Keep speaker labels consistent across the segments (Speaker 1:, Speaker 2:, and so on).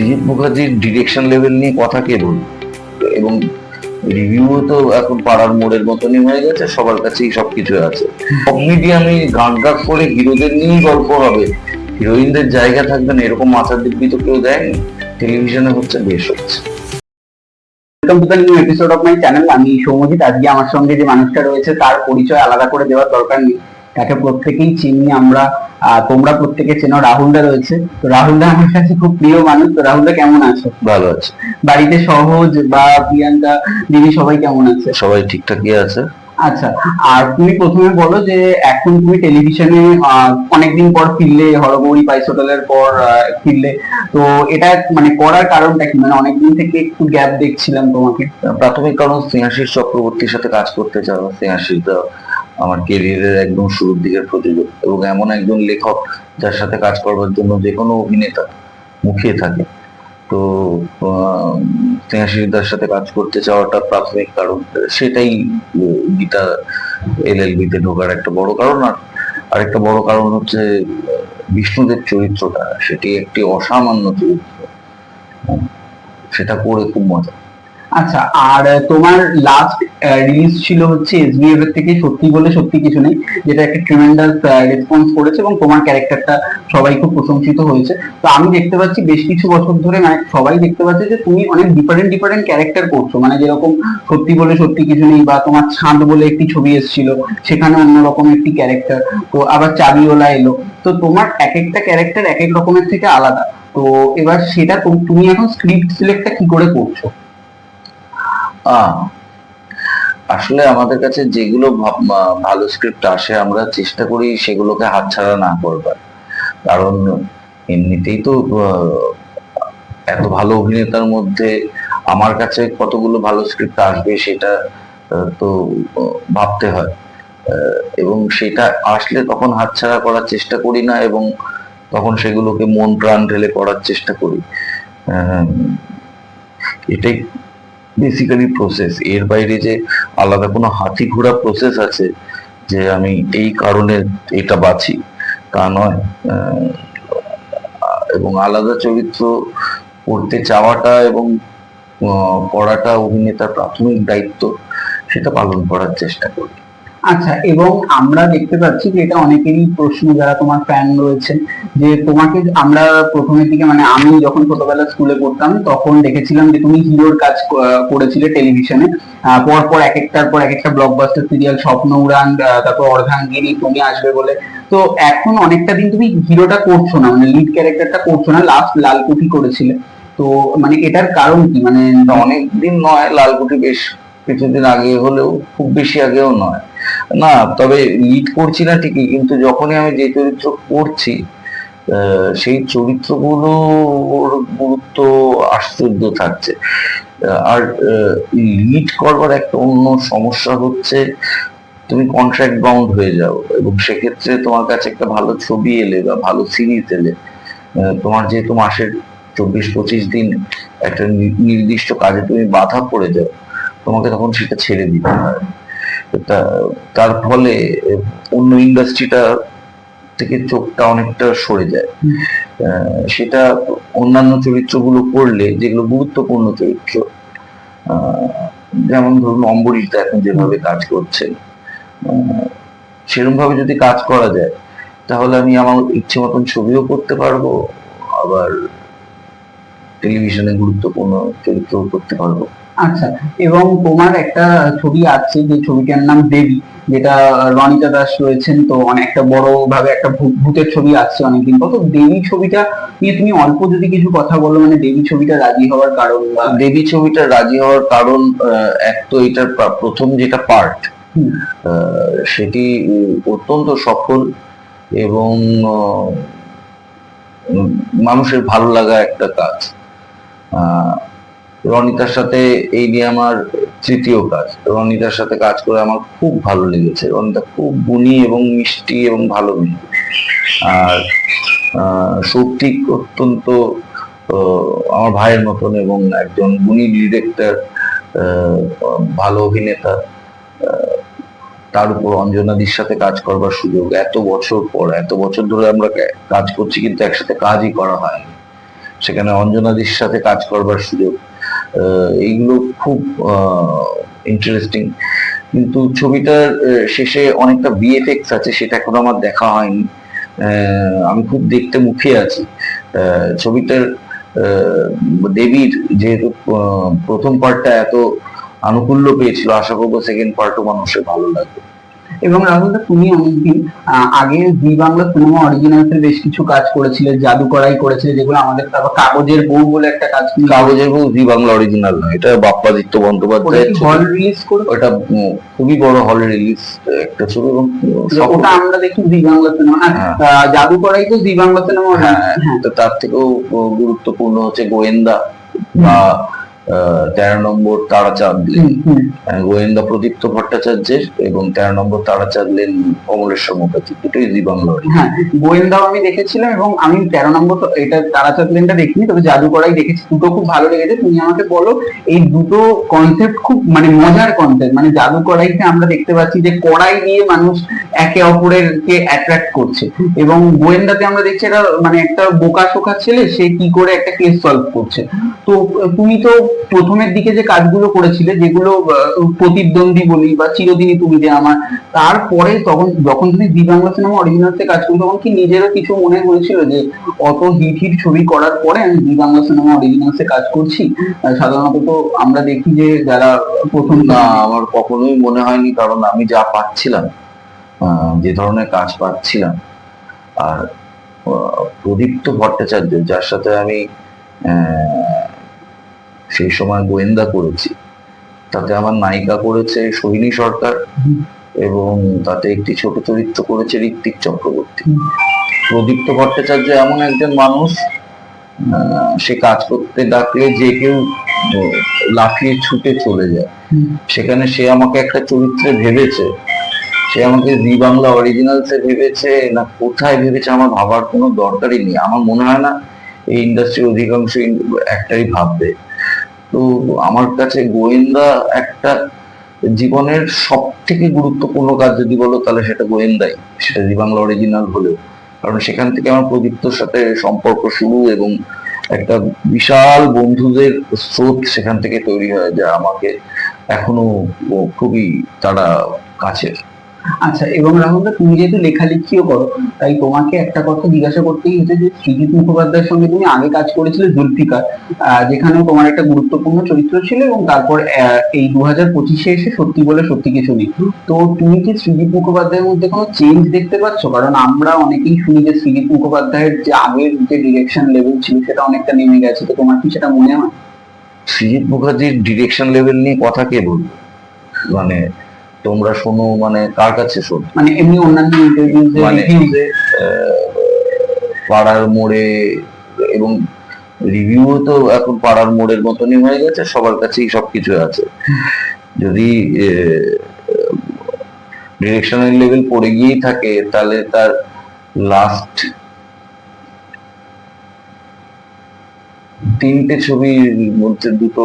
Speaker 1: সৃজিত মুখার্জির direction level নিয়ে কথা কে বলবে? এবং রিভিউ তো এখন পাড়ার মোড়ের মতনই হয়ে গেছে, সবার কাছেই সবকিছু আছে। মিডিয়ামে গান গান করে হিরোদের নিয়েই গল্প হবে। হিরোইনদের জায়গা থাকবে না, এরকম মাথার দিব্যি তো কেউ দেয়নি। টেলিভিশনে হচ্ছে বেশ হচ্ছে।
Speaker 2: এপিসোড অফ মাই চ্যানেল আমি সৌমজিৎ আজকে আমার সঙ্গে যে মানুষটা রয়েছে, তার পরিচয় আলাদা করে দেওয়ার দরকার নেই। তাকে প্রত্যেকেই চিনি। আমরা আহ, তোমরা প্রত্যেকে চেনো রাহুলদা রয়েছে। তো রাহুলদা আমার কাছে খুব প্রিয় মানুষ। তো রাহুলদা কেমন আছো?
Speaker 1: ভালো আছে।
Speaker 2: বাড়িতে সহজ বা প্রিয়াঙ্কা দিদি সবাই কেমন আছে?
Speaker 1: সবাই ঠিকঠাকই আছে।
Speaker 2: আচ্ছা আর তুমি প্রথমে বলো যে এখন তুমি টেলিভিশনে অনেকদিন পর ফিরলে হরগৌরী পাইস হোটেলের পর ফিরলে। তো এটা মানে করার কারণটা কি? মানে অনেকদিন থেকে একটু গ্যাপ দেখছিলাম তোমাকে।
Speaker 1: প্রাথমিক কারণ স্নেহাশিস চক্রবর্তীর সাথে কাজ করতে চাওয়া স্নেহাশিস আমার কেরিয়ারের একদম শুরুর দিকের প্রতিযোগ এবং এমন একজন লেখক যার সাথে কাজ করবার জন্য যে কোনো অভিনেতা মুখিয়ে থাকে। তো আহ, স্নেহাশিস দার সাথে কাজ করতে চাওয়াটা প্রাথমিক কারণ। সেটাই গীতা এলএলবি তে ঢোকার একটা বড় কারণ। আর আরেকটা বড় কারণ হচ্ছে আহ, বিষ্ণুদেব চরিত্রটা সেটি একটি অসামান্য চরিত্র। সেটা করে খুব মজা।
Speaker 2: আচ্ছা আর তোমার লাস্ট রিলিজ ছিল হচ্ছে এসবিএফ এর থেকে সত্যি বলে সত্যি কিছু নেই যেটা একটা ট্রিমেন্ডাস রেসপন্স করেছে এবং তোমার ক্যারেক্টারটা সবাই খুব প্রশংসিত হয়েছে। তো আমি দেখতে পাচ্ছি বেশ কিছু বছর ধরে মানে সবাই দেখতে পাচ্ছে যে তুমি অনেক ডিফারেন্ট ডিফারেন্ট ক্যারেক্টার করছ। মানে যেরকম সত্যি বলে সত্যি কিছু নেই বা তোমার ছাঁদ বলে একটি ছবি এসেছিল সেখানে অন্যরকম একটি ক্যারেক্টার তো আবার চাবিওলা এলো। তো তোমার এক একটা ক্যারেক্টার এক এক রকমের থেকে আলাদা। তো এবার সেটা তুমি এখন স্ক্রিপ্ট সিলেক্টটা কি করে করছ?
Speaker 1: আহ, আসলে আমাদের কাছে যেগুলো ভালো স্ক্রিপ্ট আসে, আমরা চেষ্টা করি সেগুলোকে হাতছাড়া না করবার। কারণ এমনিতেই তো এত ভালো অভিনেতার মধ্যে আমার কাছে কতগুলো ভালো স্ক্রিপ্ট আসবে সেটা তো ভাবতে হয়। এবং সেটা আসলে তখন হাতছাড়া করার চেষ্টা করি না এবং তখন সেগুলোকে মন প্রাণ ঢেলে করার চেষ্টা করি। এটাই বেসিক্যালি প্রসেস এর বাইরে যে আলাদা কোনো হাতি ঘোড়া প্রসেস আছে, যে আমি এই কারণে এটা বাছি তা নয়। এবং আলাদা চরিত্র করতে চাওয়াটা এবং পড়াটা অভিনেতার প্রাথমিক দায়িত্ব, সেটা পালন করার চেষ্টা করি।
Speaker 2: আচ্ছা এবং আমরা দেখতে পাচ্ছি যে এটা অনেকেরই প্রশ্ন যারা তোমার ফ্যান রয়েছে যে তোমাকে আমরা প্রথমের দিকে মানে আমি যখন ছোটবেলা স্কুলে পড়তাম, তখন দেখেছিলাম যে তুমি হিরোর কাজ করেছিলে টেলিভিশনে পর পর এক একটার পর এক একটা ব্লকবাস্টার সিরিয়াল স্বপ্ন উড়ান তারপর অর্ধাঙ্গিনী, তুমি আসবে বলে। তো এখন অনেকটা দিন তুমি হিরোটা করছ না মানে লিড ক্যারেক্টারটা করছ না লাস্ট লালকুঠি করেছিলে। তো মানে এটার কারণ কি? মানে
Speaker 1: অনেক দিন নয়, লালকুঠি বেশ কিছুদিন আগে হলেও, খুব বেশি আগেও নয়। না, তবে লিড করছি না ঠিকই, কিন্তু যখনই আমি যে চরিত্র করছি সেই চরিত্রগুলোর গুরুত্ব আশ্চর্য থাকছে। আর লিড করবার একটা অন্য সমস্যা হচ্ছে, তুমি কন্ট্রাক্ট বাউন্ড হয়ে যাও, এবং সেক্ষেত্রে তোমার কাছে একটা ভালো ছবি এলে বা ভালো সিরিজ এলে তোমার যেহেতু মাসের চব্বিশ, পঁচিশ দিন একটা নির্দিষ্ট কাজে তুমি বাধা পড়ে যাও, তোমাকে তখন সেটা ছেড়ে দিতে হয়। তার ফলে অন্য ইন্ডাস্ট্রিটা থেকে চোখটা অনেকটা সরে যায়। সেটা অন্যান্য চরিত্রগুলো করলে যেগুলো গুরুত্বপূর্ণ চরিত্র যেমন ধরুন অম্বরীশদা এখন যেভাবে কাজ করছেন সেরকম ভাবে যদি কাজ করা যায় তাহলে আমি আমার ইচ্ছে মতন ছবিও করতে পারব আবার টেলিভিশনে গুরুত্বপূর্ণ চরিত্রও করতে পারব।
Speaker 2: আচ্ছা এবং তোমার একটা ছবি আছে যে ছবিটার নাম দেবী যেটা রনিতা দাস রয়েছেন তো অনেকটা বড় ভাবে একটা ভূতের ছবি আসছে অনেকদিন পর তো দেবী ছবিটা নিয়ে তুমি অল্প যদি কিছু কথা বলো মানে দেবী ছবিটা রাজি হওয়ার কারণ
Speaker 1: দেবী ছবিটা রাজি হওয়ার কারণ আহ, এক তো এটার প্রথম যেটা পার্ট। সেটি অত্যন্ত সফল এবং মানুষের ভালো লাগা একটা কাজ আহ, রনিতার সাথে এই নিয়ে আমার তৃতীয় কাজ। রনিতার সাথে কাজ করে আমার খুব ভালো লেগেছে। রনিতা খুব গুণী এবং মিষ্টি এবং ভালো মেয়ে। আর আহ, সৌপ্তিক অত্যন্ত আমার ভাইয়ের মতন এবং একজন গুণী ডিরেক্টর ভালো অভিনেতা তার উপর অঞ্জনাদির সাথে কাজ করবার সুযোগ এত বছর পর এত বছর ধরে আমরা কাজ করছি কিন্তু একসাথে কাজই করা হয়নি। সেখানে অঞ্জনাদির সাথে কাজ করবার সুযোগ এইগুলো খুব ইন্টারেস্টিং কিন্তু ছবিটার শেষে অনেকটা বিএফএক্স আছে, সেটা এখন আমার দেখা হয়নি। আমি খুব দেখতে মুখিয়ে আছি। ছবিটার দেবীর যেহেতু প্রথম পার্টটা এত আনুকূল্য পেয়েছিল, আশা করব সেকেন্ড পার্টও মানুষের ভালো লাগবে।
Speaker 2: এবং রাহুল দা, তুমি অনেকদিন আগে জি বাংলা সিনেমা অরিজিনালস বেশ কিছু কাজ করেছিলে জাদু করাই করেছিলে যেগুলো আমাদের তারপর কাগজের বউ বলে একটা কাজ
Speaker 1: কাগজের বউ জি বাংলা অরিজিনাল নয় এটা বাপ্পাদিত্য বন্দ্যোপাধ্যায়
Speaker 2: হল রিলিজ করে?
Speaker 1: ওটা খুবই বড় হল রিলিজ একটা ছবি এবং
Speaker 2: ওটা আমরা দেখি জি বাংলা সিনেমা
Speaker 1: হ্যাঁ।
Speaker 2: জাদু করাই তো জি বাংলা সিনেমা
Speaker 1: হ্যাঁ
Speaker 2: হ্যাঁ।
Speaker 1: তো তার থেকেও গুরুত্বপূর্ণ হচ্ছে গোয়েন্দা বা তেরো নম্বর তারাচাঁদ
Speaker 2: হুম, হুম।
Speaker 1: গোয়েন্দা প্রদীপ্ত ভট্টাচার্যের এবং তেরো নম্বর তারাচাঁদ লেন কমলেশ্বর মুখার্জি দুটোই জি বাংলা
Speaker 2: হ্যাঁ গোয়েন্দাও আমি দেখেছিলাম এবং আমি তেরো নম্বর এটা তারাচাঁদ লেনটা দেখিনি তবে জাদু করাই দেখেছি দুটো খুব ভালো লেগেছে। তুমি আমাকে বলো এই দুটো কনসেপ্ট খুব মানে মজার কনসেপ্ট মানে জাদু কড়াইতে আমরা দেখতে পাচ্ছি যে কড়াই দিয়ে মানুষ একে অপরের কে অ্যাট্রাক্ট করছে এবং গোয়েন্দাতে আমরা দেখছি এটা মানে একটা বোকা শোকা ছেলে সে কি করে একটা কেস সলভ করছে। তো তুমি তো প্রথমের দিকে যে কাজগুলো করেছিলে, যেগুলো প্রতিদ্বন্দ্বী বলি বা চিরদিনই তুমি যে আমার, তারপরে তখন, যখন তুমি জি বাংলা সিনেমা অরিজিনালতে কাজ করি তখন কি নিজেরও কিছু মনে হয়েছিল যে, অত হিট হিট ছবি করার পরে আমি জি বাংলা সিনেমা অরিজিনালসে কাজ করছি? সাধারণত তো আমরা দেখি যে, যারা প্রথম
Speaker 1: না, আমার কখনোই মনে হয়নি, কারণ আমি যা পাচ্ছিলাম যে ধরনের কাজ পাচ্ছিলাম, আর প্রদীপ্ত ভট্টাচার্য, যার সাথে আমি সেই সময় গোয়েন্দা করেছি। তাতে আমার নায়িকা করেছে সোহিনী সরকার এবং তাতে একটি ছোট চরিত্র করেছে ঋত্বিক চক্রবর্তী। প্রদীপ্ত ভট্টাচার্য এমন একজন মানুষ সে কাজ করতে ডাকলে যে কেউ লাফিয়ে ছুটে চলে যায়। সেখানে সে আমাকে একটা চরিত্রে ভেবেছে। সে আমাকে জি বাংলা অরিজিনালসে ভেবেছে, না কোথায় ভেবেছে আমার ভাবার কোনো দরকারই নেই। আমার মনে হয় না এই ইন্ডাস্ট্রির অধিকাংশ একটাই ভাববে। তো আমার কাছে গোয়েন্দা একটা জীবনের সব থেকে গুরুত্বপূর্ণ কাজ যদি বলো, তাহলে সেটা গোয়েন্দাই। সেটা জি বাংলা অরিজিনাল হলেও। কারণ সেখান থেকে আমার প্রদীপ্তর সাথে সম্পর্ক শুরু এবং একটা বিশাল বন্ধুদের স্রোত সেখান থেকে তৈরি হয় যা আমাকে এখনও খুবই তারা কাছের।
Speaker 2: আচ্ছা এবং রাহুল দা, তুমি যেহেতু লেখালেখিও করো তাই তোমাকে একটা কথা জিজ্ঞাসা করতেই হচ্ছে যে সৃজিত মুখোপাধ্যায়ের সঙ্গে তুমি আগে কাজ করেছিলে জুলফিকার যেখানেও তোমার একটা গুরুত্বপূর্ণ চরিত্র ছিল এবং তারপর এই দু হাজার পঁচিশে এসে সত্যি বলে সত্যি কিছু নেই। তো তুমি কি সৃজিত মুখোপাধ্যায়ের মধ্যে কোনো চেঞ্জ দেখতে পাচ্ছ? কারণ আমরা অনেকেই শুনি যে সৃজিত মুখোপাধ্যায়ের যে আগের যে ডিরেকশন লেভেল ছিল সেটা অনেকটা নেমে গেছে। তো তোমার কি সেটা মনে হয়?
Speaker 1: সৃজিত মুখার্জির ডিরেকশন লেভেল নিয়ে কথা কে বলবে? মানে তোমরা শোনো মানে কার কাছে শোনো?
Speaker 2: মানে এমনি অন্যান্য
Speaker 1: মানে- পাড়ার মোড়ে এবং রিভিউ তো এখন পাড়ার মোড়ের মতনই হয়ে গেছে সবার কাছেই সবকিছু আছে। যদি ডিরেকশনাল লেভেল পড়ে গিয়েই থাকে তাহলে তার লাস্ট তিনটে ছবির মধ্যে দুটো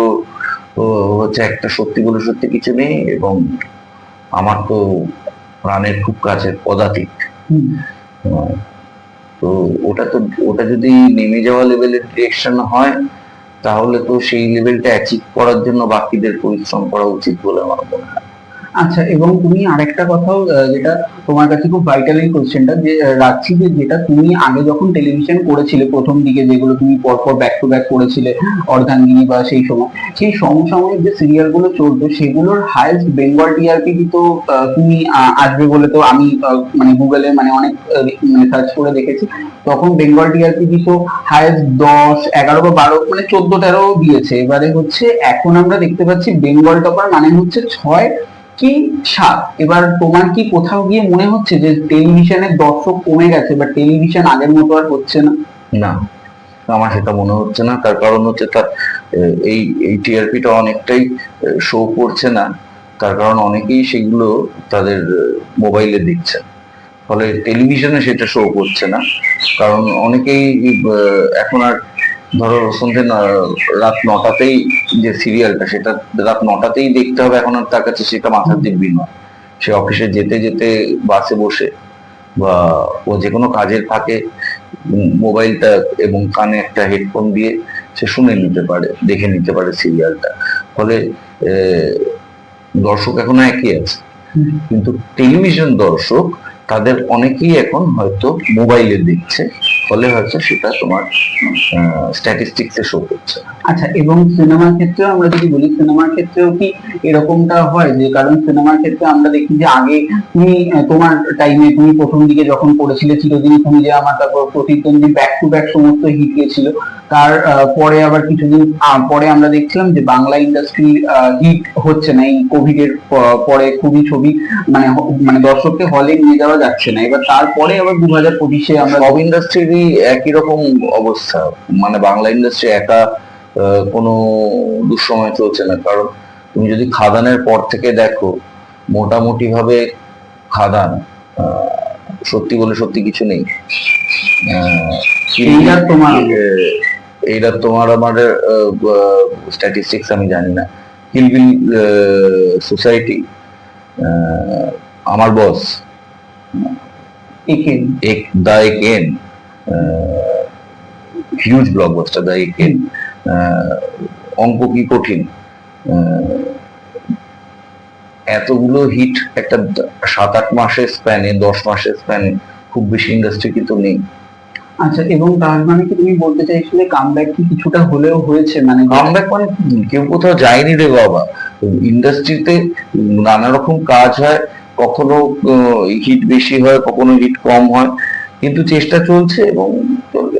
Speaker 1: হচ্ছে একটা সত্যি বলে সত্যি কিছু নেই এবং আমার তো প্রাণের খুব কাছের পদাতিক
Speaker 2: হুম।
Speaker 1: তো ওটা তো ওটা যদি নেমে যাওয়া লেভেলের ডিরেকশন হয় তাহলে তো সেই লেভেলটা অ্যাচিভ করার জন্য বাকিদের পরিশ্রম করা উচিত বলে আমার মনে হয়
Speaker 2: আচ্ছা এবং তুমি আরেকটা কথাও যেটা তোমার কাছে খুব ভাইটাল এই কোশ্চেনটা যে রাখছি যে, যেটা তুমি আগে যখন টেলিভিশন করেছিলে, প্রথম দিকে যেগুলো তুমি পরপর ব্যাক টু ব্যাক করেছিলে, অর্ধাঙ্গিনী বা সেই সময়, সেই সমসাময়িক যে সিরিয়ালগুলো চলতো, সেগুলোর হাইয়েস্ট বেঙ্গল টিআরপি তো তুমি আসবে বলে তো আমি মানে গুগলে মানে অনেক মানে সার্চ করে দেখেছি। তখন বেঙ্গল টিআরপি দিত হায়েস্ট দশ, এগারো বা বারো মানে চোদ্দ তেরো দিয়েছে। এবারে হচ্ছে, এখন আমরা দেখতে পাচ্ছি বেঙ্গল টপার মানে হচ্ছে ছয় কি সাত এবার তোমার কি কোথাও গিয়ে মনে হচ্ছে যে টেলিভিশনের দর্শক কমে গেছে বা টেলিভিশন আগের মতো আর হচ্ছে না?
Speaker 1: না, আমার সেটা মনে হচ্ছে না। তার কারণ হচ্ছে তার এই এই টিআরপিটা অনেকটাই শো করছে না। তার কারণ অনেকেই সেগুলো তাদের মোবাইলে দেখছে। ফলে টেলিভিশনে সেটা শো করছে না। কারণ অনেকেই এখন আর ধরো সন্ধ্যে ন- রাত নটাতেই যে সিরিয়ালটা সেটা রাত নটাতেই দেখতে হবে এখন আর তার কাছে সেটা মাথার দিব্যি নয় সে অফিসে যেতে যেতে বাসে বসে বা ও যে কোনো কাজের ফাঁকে মোবাইলটা এবং কানে একটা হেডফোন দিয়ে সে শুনে নিতে পারে দেখে নিতে পারে সিরিয়ালটা ফলে দর্শক এখনও একই আছে। কিন্তু টেলিভিশন দর্শক তাদের অনেকেই এখন হয়তো মোবাইলে দেখছে, ফলে হয়তো সেটা তোমার স্ট্যাটিস্টিক্সে শো করছে।
Speaker 2: আচ্ছা এবং সিনেমার ক্ষেত্রেও আমরা যদি বলি, সিনেমার ক্ষেত্রেও কি এরকমটা হয়? যে কারণ সিনেমার ক্ষেত্রে আমরা দেখি যে আগে তুমি তোমার টাইমে তুমি প্রথম দিকে যখন পড়েছিলে চিরদিন তুমি যে আমার তারপর প্রতিদ্বন্দ্বী ব্যাক টু ব্যাক সমস্ত হিট গিয়েছিল, তার পরে আবার কিছুদিন পরে আমরা দেখছিলাম যে বাংলা ইন্ডাস্ট্রি হিট হচ্ছে না। এই কোভিড এর পরে খুবই ছবি মানে মানে দর্শককে হলে নিয়ে যাওয়া যাচ্ছে না। এবার তারপরে আবার দু হাজার পঁচিশে আমরা
Speaker 1: সব ইন্ডাস্ট্রিরই একই রকম অবস্থা। মানে বাংলা ইন্ডাস্ট্রি একা কোনো দুঃসময় চলছে না। কারণ তুমি যদি খাদানের পর থেকে দেখো মোটামুটি ভাবে খাদান সত্যি বলে সত্যি কিছু নেই।
Speaker 2: তোমার
Speaker 1: এইটা তোমার আমার স্ট্যাটিস্টিক্স আমি জানি না। কিলবিল সোসাইটি আমার বস Akin. Ek, the Akin. Uh, huge অঙ্ক কি কঠিন? এতগুলো হিট একটা সাত আট মাসের স্প্যানে দশ মাসের স্প্যানে খুব বেশি ইন্ডাস্ট্রি কিন্তু নেই।
Speaker 2: আচ্ছা এবং তার মানে কি তুমি বলতে চাইছিলে কামব্যাক কি কিছুটা হলেও হয়েছে? মানে
Speaker 1: কামব্যাক মানে কেউ কোথাও যায়নি রে বাবা। ইন্ডাস্ট্রিতে নানা রকম কাজ হয় কখনো হিট বেশি হয়, কখনো হিট কম হয়, কিন্তু চেষ্টা চলছে এবং চলবে।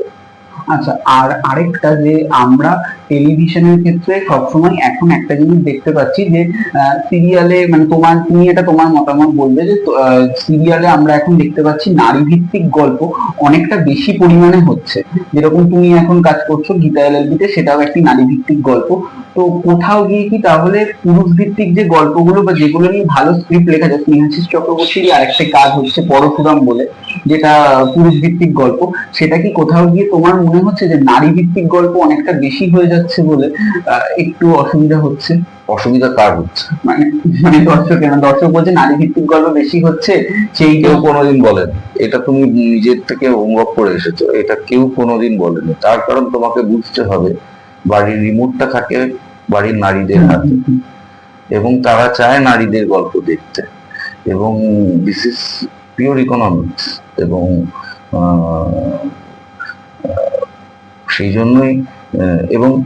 Speaker 2: আচ্ছা আর আরেকটা যে আমরা টেলিভিশনের ক্ষেত্রে সবসময় এখন একটা জিনিস দেখতে পাচ্ছি যে সিরিয়ালে মানে তোমার, তুমি এটা তোমার মতামত বলবে যে সিরিয়ালে আমরা এখন দেখতে পাচ্ছি নারী ভিত্তিক গল্প অনেকটা বেশি পরিমাণে হচ্ছে। যেরকম তুমি এখন কাজ করছ গীতা এলএলবিতে সেটাও একটি নারী ভিত্তিক গল্প। তো কোথাও গিয়ে কি তাহলে পুরুষ ভিত্তিক যে গল্পগুলো বা যেগুলো নিয়ে ভালো স্ক্রিপ্ট লেখা যায় স্নেহাশিস চক্রবর্তীর আরেকটা কাজ হচ্ছে পরশুরাম বলে যেটা পুরুষ ভিত্তিক গল্প। সেটা কি কোথাও গিয়ে তোমার মনে হচ্ছে যে নারী ভিত্তিক গল্প অনেকটা বেশি হয়ে যাচ্ছে বলে একটু অসুবিধা হচ্ছে?
Speaker 1: অসুবিধা কার হচ্ছে?
Speaker 2: মানে মানে দর্শক কেন দর্শক বলছে নারী ভিত্তিক গল্প বেশি হচ্ছে সেই
Speaker 1: কেউ কোনোদিন বলেন। এটা তুমি নিজের থেকে অনুভব করে এসেছ এটা কেউ কোনোদিন বলেনি। তার কারণ তোমাকে বুঝতে হবে বাড়ির রিমোটটা থাকে বাড়ির নারীদের হাতে। এবং তারা চায় নারীদের গল্প দেখতে। এবং দিস ইজ পিওর ইকোনমিক্স এবং সেই জন্যই এবং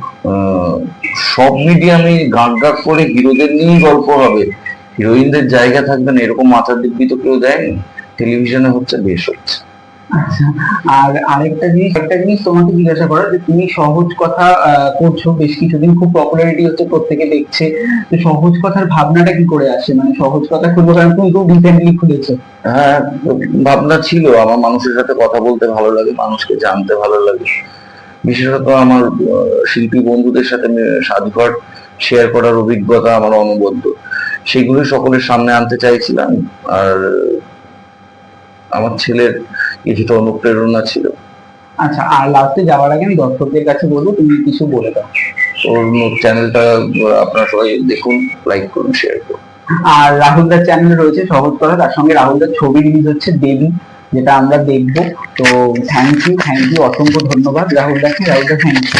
Speaker 1: সব মিডিয়ামে গাঁট গাঁট করে হিরোদের নিয়েই গল্প হবে। হিরোইনদের জায়গা থাকবে না, এরকম মাথার দিব্যি তো কেউ দেয়নি। টেলিভিশনে হচ্ছে, বেশ হচ্ছে।
Speaker 2: আচ্ছা আর আরেকটা জিনিস একটা জিনিস তোমাকে জিজ্ঞাসা যে তুমি সহজ কথা করছ, বেশ কিছুদিন খুব পপুলারিটি হচ্ছে, প্রত্যেকে দেখছে। তো সহজ কথার ভাবনাটা কি করে আসে? মানে সহজ কথা খুলবো, কারণ তুমি খুব রিসেন্টলি খুলেছো।
Speaker 1: হ্যাঁ ভাবনা ছিল আমার মানুষের সাথে কথা বলতে ভালো লাগে, মানুষকে জানতে ভালো লাগে। বিশেষত আমার শিল্পী বন্ধুদের সাথে সাজঘর শেয়ার করার অভিজ্ঞতা আমার অনবদ্য। সেগুলো সকলের সামনে আনতে চাইছিলাম, আর আমার ছেলের কিছুটা অনুপ্রেরণা ছিল।
Speaker 2: আচ্ছা আর লাস্টে যাওয়ার আগে আমি দর্শকদের কাছে বলব তুমি কিছু বলে দাও।
Speaker 1: ওর চ্যানেলটা আপনারা সবাই দেখুন লাইক করুন শেয়ার করুন।
Speaker 2: আর রাহুলদার চ্যানেল রয়েছে সহজ করা তার সঙ্গে রাহুল রাহুলদার ছবি রিলিজ হচ্ছে দেবী যেটা আমরা দেখব। তো থ্যাংক ইউ থ্যাংক ইউ অসংখ্য ধন্যবাদ রাহুলদাকে। রাহুলদা থ্যাংক ইউ